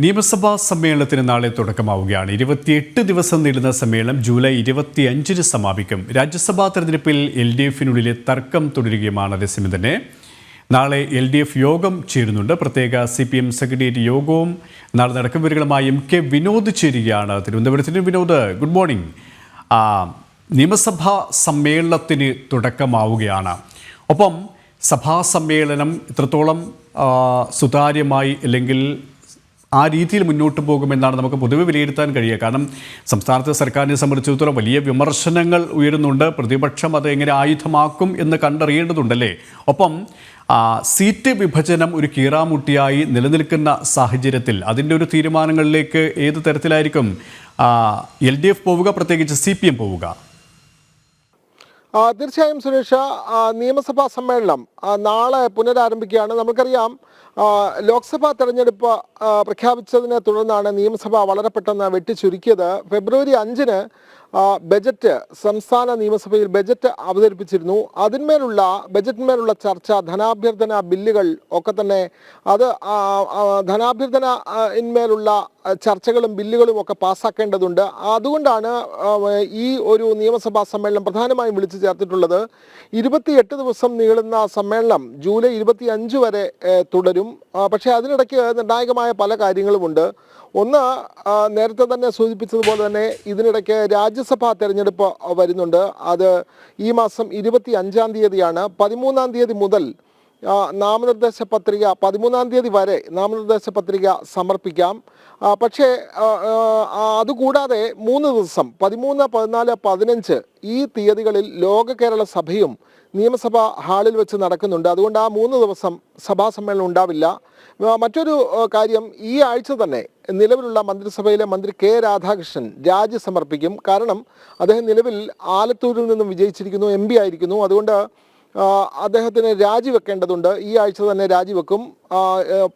നിയമസഭാ സമ്മേളനത്തിന് നാളെ തുടക്കമാവുകയാണ്. ഇരുപത്തിയെട്ട് ദിവസം നീളുന്ന സമ്മേളനം ജൂലൈ ഇരുപത്തിയഞ്ചിന് സമാപിക്കും. രാജ്യസഭാ തെരഞ്ഞെടുപ്പിൽ എൽ ഡി എഫിനുള്ളിലെ തർക്കം തുടരുകയുമാണ്. അതേസമയം തന്നെ നാളെ എൽ ഡി എഫ് യോഗം ചേരുന്നുണ്ട്. പ്രത്യേക സി പി എം സെക്രട്ടേറിയറ്റ് യോഗവും നാളെ നടക്കും വിവരങ്ങളുമായി എം കെ വിനോദ് ചേരുകയാണ്. തിരുവനന്തപുരത്തിന് വിനോദ് ഗുഡ് മോർണിംഗ്. നിയമസഭാ സമ്മേളനത്തിന് തുടക്കമാവുകയാണ്. ഒപ്പം സഭാ സമ്മേളനം ഇത്രത്തോളം സുതാര്യമായി അല്ലെങ്കിൽ ആ രീതിയിൽ മുന്നോട്ട് പോകുമെന്നാണ് നമുക്ക് പൊതുവെ വിലയിരുത്താൻ കഴിയുക. കാരണം സംസ്ഥാനത്തെ സർക്കാരിനെ സംബന്ധിച്ചിടത്തോളം വലിയ വിമർശനങ്ങൾ ഉയരുന്നുണ്ട്. പ്രതിപക്ഷം അത് എങ്ങനെ ആയുധമാക്കും എന്ന് കണ്ടറിയേണ്ടതുണ്ടല്ലേ? ഒപ്പം സീറ്റ് വിഭജനം ഒരു കീറാമുട്ടിയായി നിലനിൽക്കുന്ന സാഹചര്യത്തിൽ അതിന്റെ ഒരു തീരുമാനങ്ങളിലേക്ക് ഏത് തരത്തിലായിരിക്കും? എൽ ഡി എഫ് പോവുക പ്രത്യേകിച്ച് സി പി എം പോവുക? തീർച്ചയായും സുരേഷ് നിയമസഭാ സമ്മേളനം നാളെ പുനരാരംഭിക്കുകയാണ്. നമുക്കറിയാം ലോക്സഭാ തെരഞ്ഞെടുപ്പ് പ്രഖ്യാപിച്ചതിനെ തുടർന്നാണ് നിയമസഭ വളരെ പെട്ടെന്ന് വെട്ടിച്ചുരുക്കിയത്. ഫെബ്രുവരി അഞ്ചിന് ബജറ്റ് സംസ്ഥാന നിയമസഭയിൽ ബജറ്റ് അവതരിപ്പിച്ചിരുന്നു. അതിന്മേലുള്ള ബജറ്റിന്മേലുള്ള ചർച്ച ധനാഭ്യർത്ഥന ബില്ലുകൾ ഒക്കെ തന്നെ അത് ധനാഭ്യർത്ഥന ഇന്മേലുള്ള ചർച്ചകളും ബില്ലുകളും ഒക്കെ പാസ്സാക്കേണ്ടതുണ്ട് അതുകൊണ്ടാണ് ഈ ഒരു നിയമസഭാ സമ്മേളനം പ്രധാനമായും വിളിച്ചു ചേർത്തിട്ടുള്ളത്. ഇരുപത്തിയെട്ട് ദിവസം നീളുന്ന സമ്മേളനം ജൂലൈ ഇരുപത്തി അഞ്ച് വരെ തുടരും. ആ, പക്ഷേ അതിനിടയ്ക്ക് നിർണായകമായ പല കാര്യങ്ങളുമുണ്ട്. ഒന്ന് നേരത്തെ തന്നെ സൂചിപ്പിച്ചതുപോലെ തന്നെ ഇതിനിടയ്ക്ക് രാജ്യസഭാ തെരഞ്ഞെടുപ്പ് വരുന്നുണ്ട്. അത് ഈ മാസം ഇരുപത്തി അഞ്ചാം തീയതിയാണ്. പതിമൂന്നാം തീയതി മുതൽ നാമനിർദ്ദേശ പത്രിക പതിമൂന്നാം തീയതി വരെ നാമനിർദ്ദേശ പത്രിക സമർപ്പിക്കാം. പക്ഷേ അതുകൂടാതെ മൂന്ന് ദിവസം പതിമൂന്ന് പതിനാല് പതിനഞ്ച് ഈ തീയതികളിൽ ലോക കേരള സഭയും നിയമസഭ ഹാളിൽ വെച്ച് നടക്കുന്നുണ്ട്. അതുകൊണ്ട് ആ മൂന്ന് ദിവസം സഭാ സമ്മേളനം ഉണ്ടാവില്ല മറ്റൊരു കാര്യം ഈ ആഴ്ച തന്നെ നിലവിലുള്ള മന്ത്രിസഭയിലെ മന്ത്രി കെ രാധാകൃഷ്ണൻ രാജി സമർപ്പിക്കും. കാരണം അദ്ദേഹം നിലവിൽ ആലത്തൂരിൽ നിന്നും വിജയിച്ചിരിക്കുന്നു എം ആയിരിക്കുന്നു. അതുകൊണ്ട് അദ്ദേഹത്തിന് രാജിവെക്കേണ്ടതുണ്ട്. ഈ ആഴ്ച തന്നെ രാജിവെക്കും.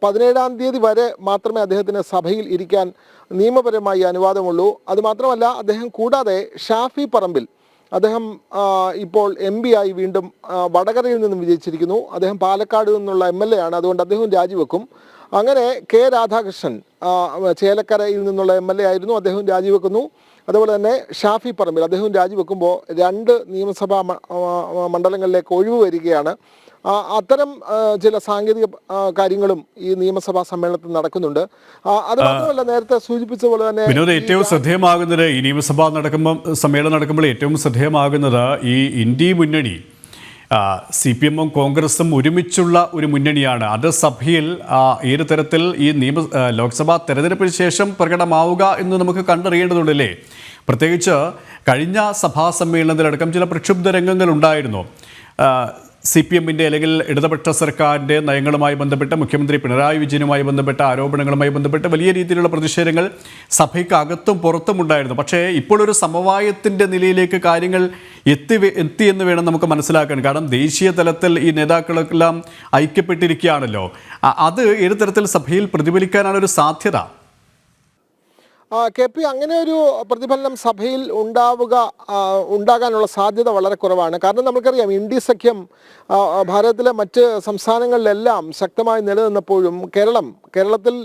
പതിനേഴാം തീയതി വരെ മാത്രമേ അദ്ദേഹത്തിന് സഭയിൽ ഇരിക്കാൻ നിയമപരമായി അനുവാദമുള്ളൂ. അതുമാത്രമല്ല അദ്ദേഹം കൂടാതെ ഷാഫി പറമ്പിൽ അദ്ദേഹം ഇപ്പോൾ എം പി ആയി വീണ്ടും വടകരയിൽ നിന്നും വിജയിച്ചിരിക്കുന്നു. അദ്ദേഹം പാലക്കാട് നിന്നുള്ള എം എൽ എ ആണ്. അതുകൊണ്ട് അദ്ദേഹം രാജിവെക്കും. അങ്ങനെ കെ രാധാകൃഷ്ണൻ ചേലക്കരയിൽ നിന്നുള്ള എം എൽ എ ആയിരുന്നു. അദ്ദേഹം രാജിവെക്കുന്നു. അതുപോലെ തന്നെ ഷാഫി പറമ്പിൽ അദ്ദേഹം രാജിവെക്കുമ്പോൾ രണ്ട് നിയമസഭാ മണ്ഡലങ്ങളിലേക്ക് ഒഴിവ് വരികയാണ്. അത്തരം ചില സാങ്കേതിക കാര്യങ്ങളും ഈ നിയമസഭാ സമ്മേളനത്തിൽ നടക്കുന്നുണ്ട്. അത് മാത്രമല്ല നേരത്തെ സൂചിപ്പിച്ച പോലെ തന്നെ വിനോദ് ഏറ്റവും ശ്രദ്ധേയമാകുന്നത് ഈ നിയമസഭ നടക്കുമ്പോൾ സമ്മേളനം നടക്കുമ്പോൾ ഏറ്റവും ശ്രദ്ധേയമാകുന്നത് ഈ ഇന്ത്യ മുന്നണി സി പി എമ്മും കോൺഗ്രസും ഒരുമിച്ചുള്ള ഒരു മുന്നണിയാണ്. അത് സഭയിൽ ഏത് തരത്തിൽ ഈ നിയമ ലോക്സഭാ തെരഞ്ഞെടുപ്പിന് ശേഷം പ്രകടമാവുക എന്ന് നമുക്ക് കണ്ടറിയേണ്ടതുണ്ടല്ലേ? പ്രത്യേകിച്ച് കഴിഞ്ഞ സഭാ സമ്മേളനത്തിലടക്കം ചില പ്രക്ഷുബ്ധ രംഗങ്ങൾ ഉണ്ടായിരുന്നു. സി പി എമ്മിന്റെ അല്ലെങ്കിൽ ഇടതുപക്ഷ സർക്കാരിന്റെ നയങ്ങളുമായി ബന്ധപ്പെട്ട് മുഖ്യമന്ത്രി പിണറായി വിജയനുമായി ബന്ധപ്പെട്ട ആരോപണങ്ങളുമായി ബന്ധപ്പെട്ട് വലിയ രീതിയിലുള്ള പ്രതിഷേധങ്ങൾ സഭയ്ക്കകത്തും പുറത്തും ഉണ്ടായിരുന്നു. പക്ഷേ ഇപ്പോഴൊരു സമവായത്തിന്റെ നിലയിലേക്ക് കാര്യങ്ങൾ എത്തി എത്തി എന്ന് വേണം നമുക്ക് മനസ്സിലാക്കാൻ. കാരണം ദേശീയ തലത്തിൽ ഈ നേതാക്കളെല്ലാം ഐക്യപ്പെട്ടിരിക്കുകയാണല്ലോ. അത് ഏത് തരത്തിൽ സഭയിൽ പ്രതിഫലിക്കാനാണ് ഒരു സാധ്യത? കെ പി അങ്ങനെ ഒരു പ്രതിഫലനം സഭയിൽ ഉണ്ടാവുക ഉണ്ടാകാനുള്ള സാധ്യത വളരെ കുറവാണ്. കാരണം നമുക്കറിയാം ഇന്ത്യ സഖ്യം ഭാരതത്തിലെ മറ്റ് സംസ്ഥാനങ്ങളിലെല്ലാം ശക്തമായി നിലനിന്നപ്പോഴും കേരളം കേരളത്തിൽ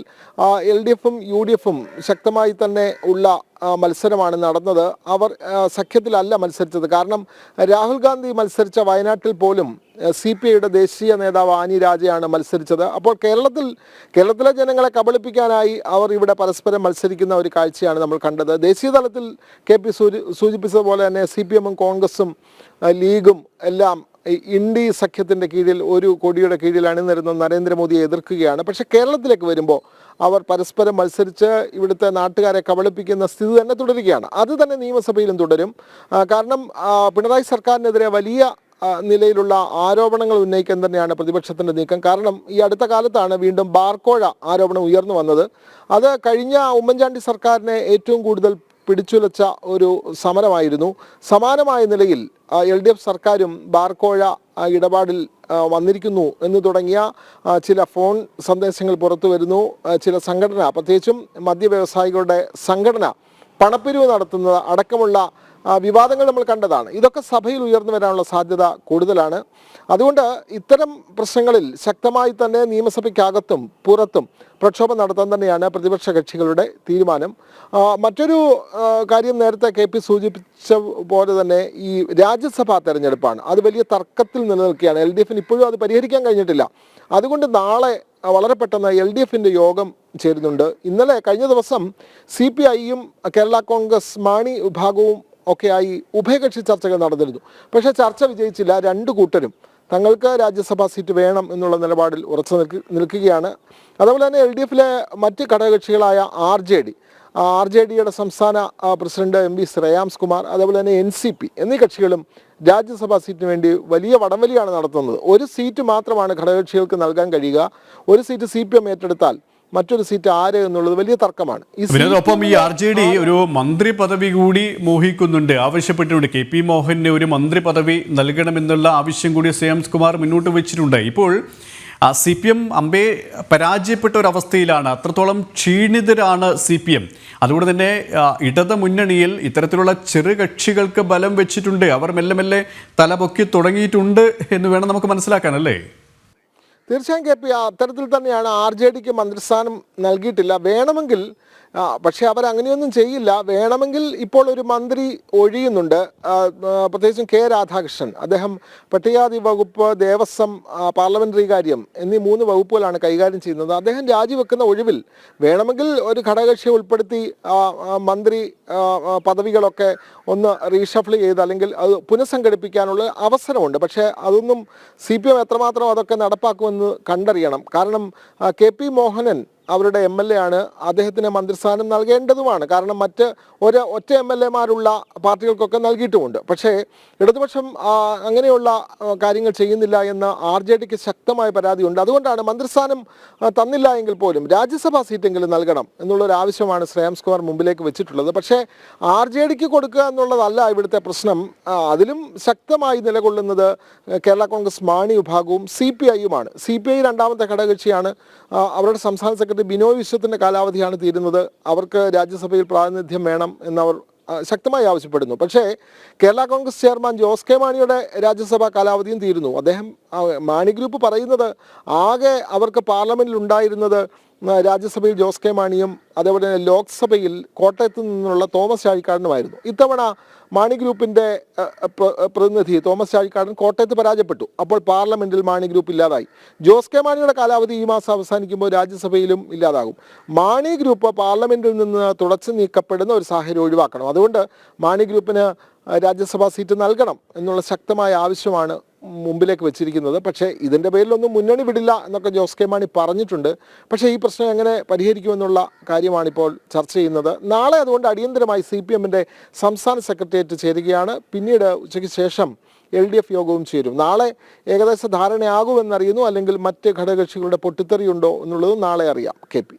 എൽ ഡി എഫും യു ഡി എഫും ശക്തമായി തന്നെ ഉള്ള മത്സരമാണ് നടന്നത്. അവർ സഖ്യത്തിലല്ല മത്സരിച്ചത്. കാരണം രാഹുൽ ഗാന്ധി മത്സരിച്ച വയനാട്ടിൽ പോലും സി പി ഐയുടെ ദേശീയ നേതാവ് ആനി രാജയാണ് മത്സരിച്ചത്. അപ്പോൾ കേരളത്തിൽ കേരളത്തിലെ ജനങ്ങളെ കബളിപ്പിക്കാനായി അവർ ഇവിടെ പരസ്പരം മത്സരിക്കുന്ന ഒരു കാഴ്ചയാണ് നമ്മൾ കണ്ടത്. ദേശീയ തലത്തിൽ കെ പി സൂചി സൂചിപ്പിച്ചതുപോലെ തന്നെ സി പി എമ്മും കോൺഗ്രസും ലീഗും എല്ലാം ഇന്ത്യ സഖ്യത്തിന്റെ കീഴിൽ ഒരു കൊടിയുടെ കീഴിൽ അണിനിരുന്ന നരേന്ദ്രമോദിയെ എതിർക്കുകയാണ്. പക്ഷേ കേരളത്തിലേക്ക് വരുമ്പോൾ അവർ പരസ്പരം മത്സരിച്ച് ഇവിടുത്തെ നാട്ടുകാരെ കബളിപ്പിക്കുന്ന സ്ഥിതി തന്നെ തുടരുകയാണ്. അത് തന്നെ നിയമസഭയിലും തുടരും. കാരണം പിണറായി സർക്കാരിനെതിരെ വലിയ നിലയിലുള്ള ആരോപണങ്ങൾ ഉന്നയിക്കാൻ തന്നെയാണ് പ്രതിപക്ഷത്തിന്റെ നീക്കം. കാരണം ഈ അടുത്ത കാലത്താണ് വീണ്ടും ബാർക്കോഴ ആരോപണം ഉയർന്നു വന്നത്. അത് കഴിഞ്ഞ ഉമ്മൻചാണ്ടി സർക്കാരിനെ ഏറ്റവും കൂടുതൽ പിടിച്ചുലച്ച ഒരു സമരമായിരുന്നു. സമാനമായ നിലയിൽ എൽ ഡി എഫ് സർക്കാരും ബാർക്കോഴ ഇടപാടിൽ വന്നിരിക്കുന്നു എന്ന് തുടങ്ങിയ ചില ഫോൺ സന്ദേശങ്ങൾ പുറത്തു വരുന്നു. ചില സംഘടന പ്രത്യേകിച്ചും മദ്യ വ്യവസായികളുടെ സംഘടന പണപ്പിരിവ് നടത്തുന്നത് അടക്കമുള്ള വിവാദങ്ങൾ നമ്മൾ കണ്ടതാണ്. ഇതൊക്കെ സഭയിൽ ഉയർന്നു വരാനുള്ള സാധ്യത കൂടുതലാണ്. അതുകൊണ്ട് ഇത്തരം പ്രശ്നങ്ങളിൽ ശക്തമായി തന്നെ നിയമസഭയ്ക്കകത്തും പുറത്തും പ്രക്ഷോഭം നടത്താൻ തന്നെയാണ് പ്രതിപക്ഷ കക്ഷികളുടെ തീരുമാനം. മറ്റൊരു കാര്യം നേരത്തെ കെ പി സൂചിപ്പിച്ച പോലെ തന്നെ ഈ രാജ്യസഭാ തെരഞ്ഞെടുപ്പാണ്. അത് വലിയ തർക്കത്തിൽ നിലനിൽക്കുകയാണ്. എൽ ഡി എഫിന് ഇപ്പോഴും അത് പരിഹരിക്കാൻ കഴിഞ്ഞിട്ടില്ല. അതുകൊണ്ട് നാളെ വളരെ പെട്ടെന്ന് എൽ ഡി എഫിന്റെ യോഗം ചേരുന്നുണ്ട്. ഇന്നലെ കഴിഞ്ഞ ദിവസം സി പി ഐയും കേരള കോൺഗ്രസ് മാണി വിഭാഗവും ഒക്കെയായി ഉഭയകക്ഷി ചർച്ചകൾ നടന്നിരുന്നു. പക്ഷേ ചർച്ച വിജയിച്ചില്ല. രണ്ട് കൂട്ടരും തങ്ങൾക്ക് രാജ്യസഭാ സീറ്റ് വേണം എന്നുള്ള നിലപാടിൽ ഉറച്ചു നിൽക്ക് നിൽക്കുകയാണ്. അതുപോലെ തന്നെ എൽ ഡി എഫിലെ മറ്റ് ഘടകകക്ഷികളായ R J D R J ഡിയുടെ സംസ്ഥാന president M V Shreyams Kumar അതുപോലെ തന്നെ എൻ സി പി എന്നീ കക്ഷികളും രാജ്യസഭാ സീറ്റിന് വേണ്ടി വലിയ വടംവലിയാണ് നടത്തുന്നത്. ഒരു സീറ്റ് മാത്രമാണ് ഘടകകക്ഷികൾക്ക് നൽകാൻ കഴിയുക. ഒരു സീറ്റ് സി പി എം ഏറ്റെടുത്താൽ മറ്റൊരു സീറ്റ് ആര് എന്നുള്ളത് വലിയ തർക്കമാണ്. ഒപ്പം ഈ ആർ ജെ ഡി ഒരു മന്ത്രി പദവി കൂടി മോഹിക്കുന്നുണ്ട്. ആവശ്യപ്പെട്ടിട്ടുണ്ട്. കെ പി മോഹന് ഒരു മന്ത്രി പദവി നൽകണമെന്നുള്ള ആവശ്യം കൂടി ശ്രേയാംസ് കുമാർ മുന്നോട്ട് വെച്ചിട്ടുണ്ട്. ഇപ്പോൾ സി പി എം അമ്പെ പരാജയപ്പെട്ട ഒരു അവസ്ഥയിലാണ്. അത്രത്തോളം ക്ഷീണിതരാണ് സി പി എം. അതുകൊണ്ട് തന്നെ ഇടത് മുന്നണിയിൽ ഇത്തരത്തിലുള്ള ചെറു കക്ഷികൾക്ക് ബലം വെച്ചിട്ടുണ്ട്. അവർ മെല്ലെ മെല്ലെ തലപൊക്കി തുടങ്ങിയിട്ടുണ്ട് എന്ന് വേണം നമുക്ക് മനസ്സിലാക്കാനല്ലേ തീർച്ചയായും കെ പി അത്തരത്തിൽ തന്നെയാണ് ആർ ജെ ഡിക്ക് മന്ത്രിസ്ഥാനം നൽകിയിട്ടില്ല. വേണമെങ്കിൽ പക്ഷേ അവരങ്ങനെയൊന്നും ചെയ്യില്ല. വേണമെങ്കിൽ ഇപ്പോൾ ഒരു മന്ത്രി ഒഴിയുന്നുണ്ട്. പ്രത്യേകിച്ചും കെ രാധാകൃഷ്ണൻ. അദ്ദേഹം പട്ടികാതി വകുപ്പ് ദേവസ്വം പാർലമെന്ററി കാര്യം എന്നീ മൂന്ന് വകുപ്പുകളാണ് കൈകാര്യം ചെയ്യുന്നത്. അദ്ദേഹം രാജിവെക്കുന്ന ഒഴിവിൽ വേണമെങ്കിൽ ഒരു ഘടകകക്ഷിയെ ഉൾപ്പെടുത്തി മന്ത്രി പദവികളൊക്കെ ഒന്ന് റീഷഫിൾ ചെയ്ത് അല്ലെങ്കിൽ അത് പുനഃസംഘടിപ്പിക്കാനുള്ള അവസരമുണ്ട്. പക്ഷേ അതൊന്നും സി പി എം എത്രമാത്രം അതൊക്കെ നടപ്പാക്കുമെന്ന് കണ്ടറിയണം. കാരണം കെ പി മോഹനൻ അവരുടെ എം എൽ എ ആണ്. അദ്ദേഹത്തിന് മന്ത്രിസ്ഥാനം നൽകേണ്ടതുമാണ്. കാരണം മറ്റ് ഒരു ഒറ്റ എം എൽ എമാരുള്ള പാർട്ടികൾക്കൊക്കെ നൽകിയിട്ടുമുണ്ട്. പക്ഷേ ഇടതുപക്ഷം അങ്ങനെയുള്ള കാര്യങ്ങൾ ചെയ്യുന്നില്ല എന്ന് ആർ ജെ ഡിക്ക് ശക്തമായ പരാതിയുണ്ട്. അതുകൊണ്ടാണ് മന്ത്രിസ്ഥാനം തന്നില്ല എങ്കിൽ പോലും രാജ്യസഭാ സീറ്റെങ്കിലും നൽകണം എന്നുള്ളൊരു ആവശ്യമാണ് ശ്രേയാംസ് കുമാർ മുമ്പിലേക്ക് വെച്ചിട്ടുള്ളത്. പക്ഷേ ആർ ജെ ഡിക്ക് കൊടുക്കുക എന്നുള്ളതല്ല ഇവിടുത്തെ പ്രശ്നം. അതിലും ശക്തമായി നിലകൊള്ളുന്നത് കേരള കോൺഗ്രസ് മാണി വിഭാഗവും സി പി ഐയുമാണ്. സി പി ഐ രണ്ടാമത്തെ ഘടകകക്ഷിയാണ് അവരുടെ സംസ്ഥാന സെക്രട്ടറി ബിനോയ് വിശ്വത്തിന്റെ കാലാവധിയാണ് തീരുന്നത്. അവർക്ക് രാജ്യസഭയിൽ പ്രാതിനിധ്യം വേണം എന്നവർ ശക്തമായി ആവശ്യപ്പെടുന്നു. പക്ഷേ Kerala Congress chairman Jose K മാണിയുടെ രാജ്യസഭാ കാലാവധിയും തീരുന്നു. അദ്ദേഹം മാണി ഗ്രൂപ്പ് പറയുന്നത് ആകെ അവർക്ക് പാർലമെന്റിൽ ഉണ്ടായിരുന്നത് രാജ്യസഭയിൽ ജോസ് കെ മാണിയും അതേപോലെ തന്നെ ലോക്സഭയിൽ കോട്ടയത്ത് നിന്നുള്ള തോമസ് ചാഴിക്കാടനുമായിരുന്നു. ഇത്തവണ മാണി ഗ്രൂപ്പിന്റെ പ്രതിനിധി തോമസ് ചാഴിക്കാടൻ കോട്ടയത്ത് പരാജയപ്പെട്ടു. അപ്പോൾ പാർലമെന്റിൽ മാണി ഗ്രൂപ്പ് ഇല്ലാതായി. ജോസ് കെ മാണിയുടെ കാലാവധി ഈ മാസം അവസാനിക്കുമ്പോൾ രാജ്യസഭയിലും ഇല്ലാതാകും. മാണി ഗ്രൂപ്പ് പാർലമെന്റിൽ നിന്ന് തുടച്ചു നീക്കപ്പെടുന്ന ഒരു സാഹചര്യം ഒഴിവാക്കണം. അതുകൊണ്ട് മാണി ഗ്രൂപ്പിന് രാജ്യസഭാ സീറ്റ് നൽകണം എന്നുള്ള ശക്തമായ ആവശ്യമാണ് മുമ്പിലേക്ക് വെച്ചിരിക്കുന്നത്. പക്ഷേ ഇതിന്റെ പേരിലൊന്നും മുന്നണി വിടില്ല എന്നൊക്കെ ജോസ് കെ മാണി പറഞ്ഞിട്ടുണ്ട്. പക്ഷേ ഈ പ്രശ്നം എങ്ങനെ പരിഹരിക്കുമെന്നുള്ള കാര്യമാണിപ്പോൾ ചർച്ച ചെയ്യുന്നത്. നാളെ അതുകൊണ്ട് അടിയന്തരമായി സി പി എമ്മിന്റെ സംസ്ഥാന സെക്രട്ടേറിയറ്റ് ചേരുകയാണ്. പിന്നീട് ഉച്ചയ്ക്ക് ശേഷം എൽ ഡി എഫ് യോഗവും ചേരും. നാളെ ഏകദേശ ധാരണയാകുമെന്നറിയുന്നു. അല്ലെങ്കിൽ മറ്റ് ഘടകകക്ഷികളുടെ പൊട്ടിത്തെറിയുണ്ടോ എന്നുള്ളതും നാളെ അറിയാം. K P.